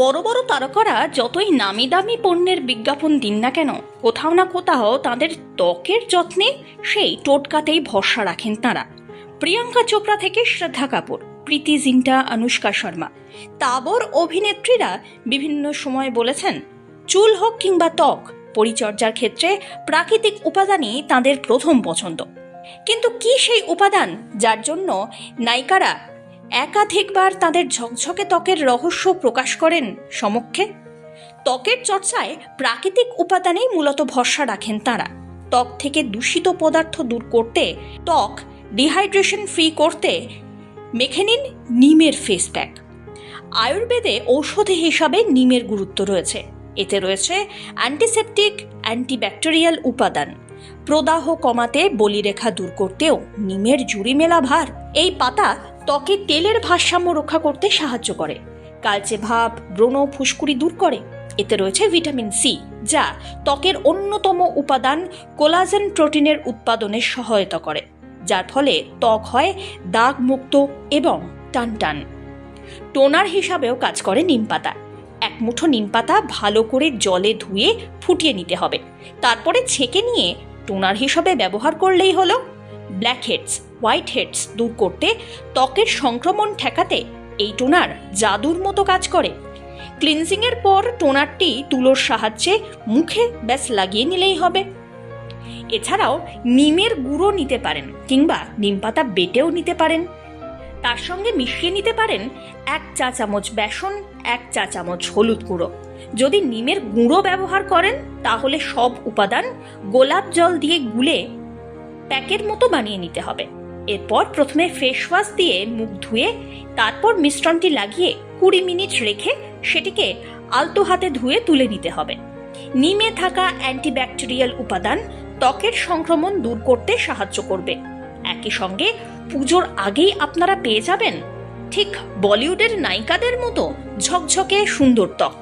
বড় বড় তারকারা যতই নামি দামি পণ্যের বিজ্ঞাপন দিন না কেন, কোথাও না কোথাও তাদের ত্বকের যত্নে সেই টোটকাতেই ভরসা রাখেন তারা। প্রিয়াঙ্কা চোপড়া থেকে শ্রদ্ধা কাপুর, প্রীতি জিন্টা, অনুষ্কা শর্মা। তাবর অভিনেত্রীরা বিভিন্ন সময় বলেছেন, চুল হোক কিংবা ত্বক, পরিচর্যার ক্ষেত্রে প্রাকৃতিক উপাদানই তাদের প্রথম পছন্দ। কিন্তু কি সেই উপাদান যার জন্য নায়িকারা একাধিকবার তাদের ঝকঝকে ত্বকের রহস্য প্রকাশ করেন সমক্ষে। ত্বকের চর্চায় প্রাকৃতিক উপাদানেই মূলত ভরসা রাখেন তারা। ত্বক থেকে দূষিত পদার্থ দূর করতে, ত্বক ডিহাইড্রেশন ফ্রি করতে মেখে নিন নিমের ফেস প্যাক। আয়ুর্বেদে ঔষধি হিসাবে নিমের গুরুত্ব রয়েছে। এতে রয়েছে অ্যান্টিসেপটিক, অ্যান্টিব্যাকটেরিয়াল উপাদান। প্রদাহ কমাতে বলিরেখা দূর করতেও নিমের জুড়ি মেলা ভার। এই পাতা ত্বকে তেলের ভারসাম্য রক্ষা করতে সাহায্য করে। কালচে ভাব, ব্রণ ফুসকুড়ি দূর করে। এতে রয়েছে ভিটামিন সি, যা ত্বকের অন্যতম উপাদান কোলাজেন প্রোটিনের উৎপাদনে সহায়তা করে, যার ফলে ত্বক হয় দাগ মুক্ত এবং টানটান। টোনার হিসাবেও কাজ করে নিম পাতা। এক মুঠো নিম পাতা ভালো করে জলে ধুয়ে ফুটিয়ে নিতে হবে। তারপরে ছেঁকে নিয়ে টোনার হিসাবে ব্যবহার করলেই হলো। ব্ল্যাক হেডস হোয়াইট হেডস দূর করতে ত্বকের সংক্রমণ ঠেকাতে এই টোনার জাদুর মতো কাজ করে। ক্লিনজিংয়ের পর টোনারটি তুলোর সাহায্যে মুখে ব্যাস লাগিয়ে নিলেই হবে। এছাড়াও নিমের গুঁড়ো নিতে পারেন কিংবা নিম পাতা বেটেও নিতে পারেন। তার সঙ্গে মিশিয়ে নিতে পারেন এক চা চামচ বেসন, এক চা চামচ হলুদ গুঁড়ো। যদি নিমের গুঁড়ো ব্যবহার করেন, তাহলে সব উপাদান গোলাপ জল দিয়ে গুলে প্যাকের মতো বানিয়ে নিতে হবে। এরপর প্রথমে ফেস ওয়াশ দিয়ে মুখ ধুয়ে, তারপর মিশ্রণটি লাগিয়ে কুড়ি মিনিট রেখে সেটিকে আলতো হাতে ধুয়ে তুলে নিতে হবে। নিমে থাকা অ্যান্টিব্যাকটেরিয়াল উপাদান ত্বকের সংক্রমণ দূর করতে সাহায্য করবে। একই সঙ্গে পুজোর আগেই আপনারা পেয়ে যাবেন ঠিক বলিউডের নায়িকাদের মতো ঝকঝকে সুন্দর ত্বক।